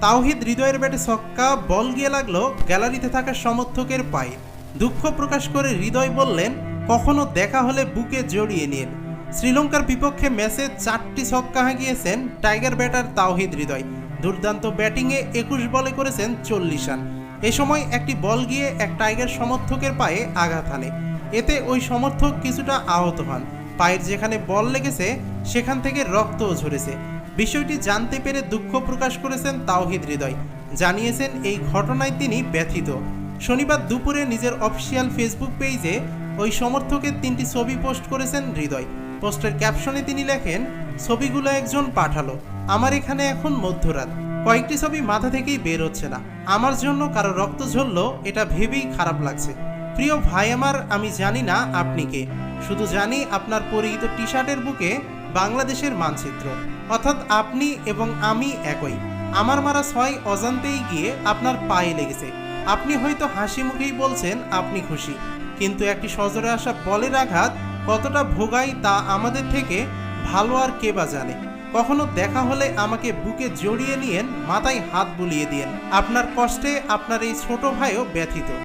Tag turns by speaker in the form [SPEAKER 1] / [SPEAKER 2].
[SPEAKER 1] তাওহিদ হৃদয়ের ব্যাটে ছক্কা, বল গিয়ে লাগল গ্যালারিতে থাকা সমর্থকের পায়ে। দুঃখ প্রকাশ করে হৃদয় বললেন, কখনো দেখা হলে বুকে জড়িয়ে নিন। শ্রীলঙ্কার বিপক্ষে ম্যাচে চারটি ছক্কা হাঁকিয়েছেন টাইগার ব্যাটার তাওহিদ হৃদয়। দুর্দান্ত ব্যাটিংয়ে একুশ বলে করেছেন চল্লিশ রান। এ সময় একটি বল গিয়ে এক টাইগার সমর্থকের পায়ে আঘাত হানে। এতে ওই সমর্থক কিছুটা আহত হন। পায়ের যেখানে বল লেগেছে, সেখান থেকে রক্তও ঝরেছে। বিষয়টি জানতে পেরে দুঃখ প্রকাশ করেছেন তাওহিদ হৃদয়। জানিয়েছেন এই ঘটনায় তিনি ব্যথিত। শনিবার দুপুরে নিজের অফিসিয়াল ফেসবুক পেজে ওই সমর্থকের তিনটি ছবি পোস্ট করেছেন হৃদয়। পোস্টের ক্যাপশনে তিনি লেখেন, ছবিগুলো একজন পাঠালো। আমার এখানে এখন মধ্যরাত। কয়েকটি ছবি মাথা থেকেই বের হচ্ছে না। আমার জন্য কারও রক্ত ঝরলো, এটা ভেবেই খারাপ লাগছে। প্রিয় ভাই আমার, আমি জানি না আপনি কে। শুধু জানি আপনার পরিহিত টি শার্টের বুকে বাংলাদেশের মানচিত্র। অর্থাৎ আপনি এবং আমি একই। আমার মারা ছয় অজান্তেই গিয়ে আপনার পায়ে লেগেছে। আপনি হয়তো হাসি মুখেই বলছেন, আপনি খুশি। কিন্তু একটি সজরে আসা বলের আঘাত কতটা ভোগাই তা আমাদের থেকে ভালো আর কে বা জানে। কখনো দেখা হলে আমাকে বুকে জড়িয়ে নিয়েন, মাথায় হাত বুলিয়ে দিয়েন। আপনার কষ্টে আপনার এই ছোট ভাইও ব্যথিত।